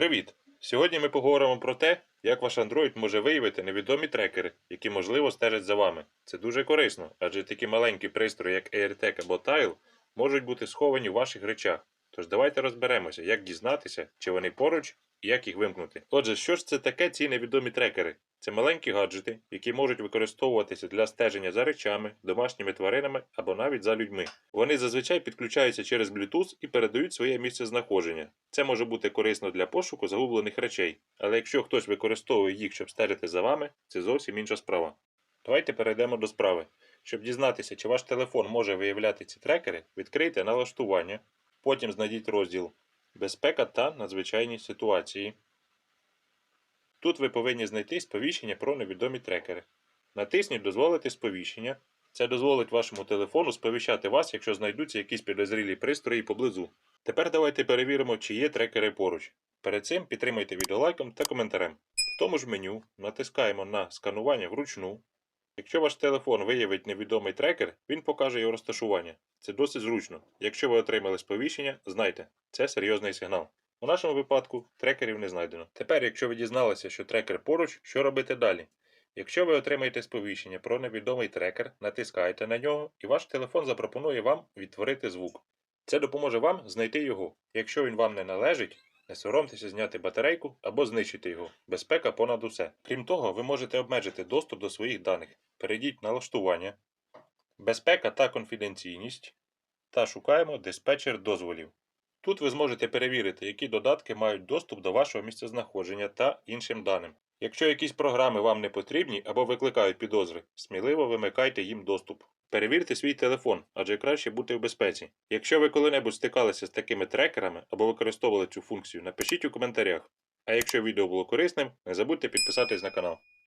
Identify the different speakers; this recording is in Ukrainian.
Speaker 1: Привіт! Сьогодні ми поговоримо про те, як ваш Android може виявити невідомі трекери, які можливо стежать за вами. Це дуже корисно, адже такі маленькі пристрої, як AirTag або Tile, можуть бути сховані в ваших речах. Тож давайте розберемося, як дізнатися, чи вони поруч як їх вимкнути. Отже, що ж це таке ці невідомі трекери? Це маленькі гаджети, які можуть використовуватися для стеження за речами, домашніми тваринами або навіть за людьми. Вони зазвичай підключаються через Bluetooth і передають своє місце знаходження. Це може бути корисно для пошуку загублених речей, але якщо хтось використовує їх, щоб стежити за вами, це зовсім інша справа. Давайте перейдемо до справи. Щоб дізнатися, чи ваш телефон може виявляти ці трекери, відкрийте налаштування, потім знайдіть розділ Безпека та надзвичайні ситуації. Тут ви повинні знайти сповіщення про невідомі трекери. Натисніть Дозволити сповіщення. Це дозволить вашому телефону сповіщати вас, якщо знайдуться якісь підозрілі пристрої поблизу. Тепер давайте перевіримо, чи є трекери поруч. Перед цим підтримайте відео лайком та коментарем. В тому ж меню натискаємо на сканування вручну. Якщо ваш телефон виявить невідомий трекер, він покаже його розташування. Це досить зручно. Якщо ви отримали сповіщення, знайте, це серйозний сигнал. У нашому випадку трекерів не знайдено. Тепер, якщо ви дізналися, що трекер поруч, що робити далі? Якщо ви отримаєте сповіщення про невідомий трекер, натискайте на нього, і ваш телефон запропонує вам відтворити звук. Це допоможе вам знайти його. Якщо він вам не належить, не соромтеся зняти батарейку або знищити його. Безпека понад усе. Крім того, ви можете обмежити доступ до своїх даних. Перейдіть налаштування, безпека та конфіденційність та шукаємо диспетчер дозволів. Тут ви зможете перевірити, які додатки мають доступ до вашого місцезнаходження та іншим даним. Якщо якісь програми вам не потрібні або викликають підозри, сміливо вимикайте їм доступ. Перевірте свій телефон, адже краще бути в безпеці. Якщо ви коли-небудь стикалися з такими трекерами або використовували цю функцію, напишіть у коментарях. А якщо відео було корисним, не забудьте підписатись на канал.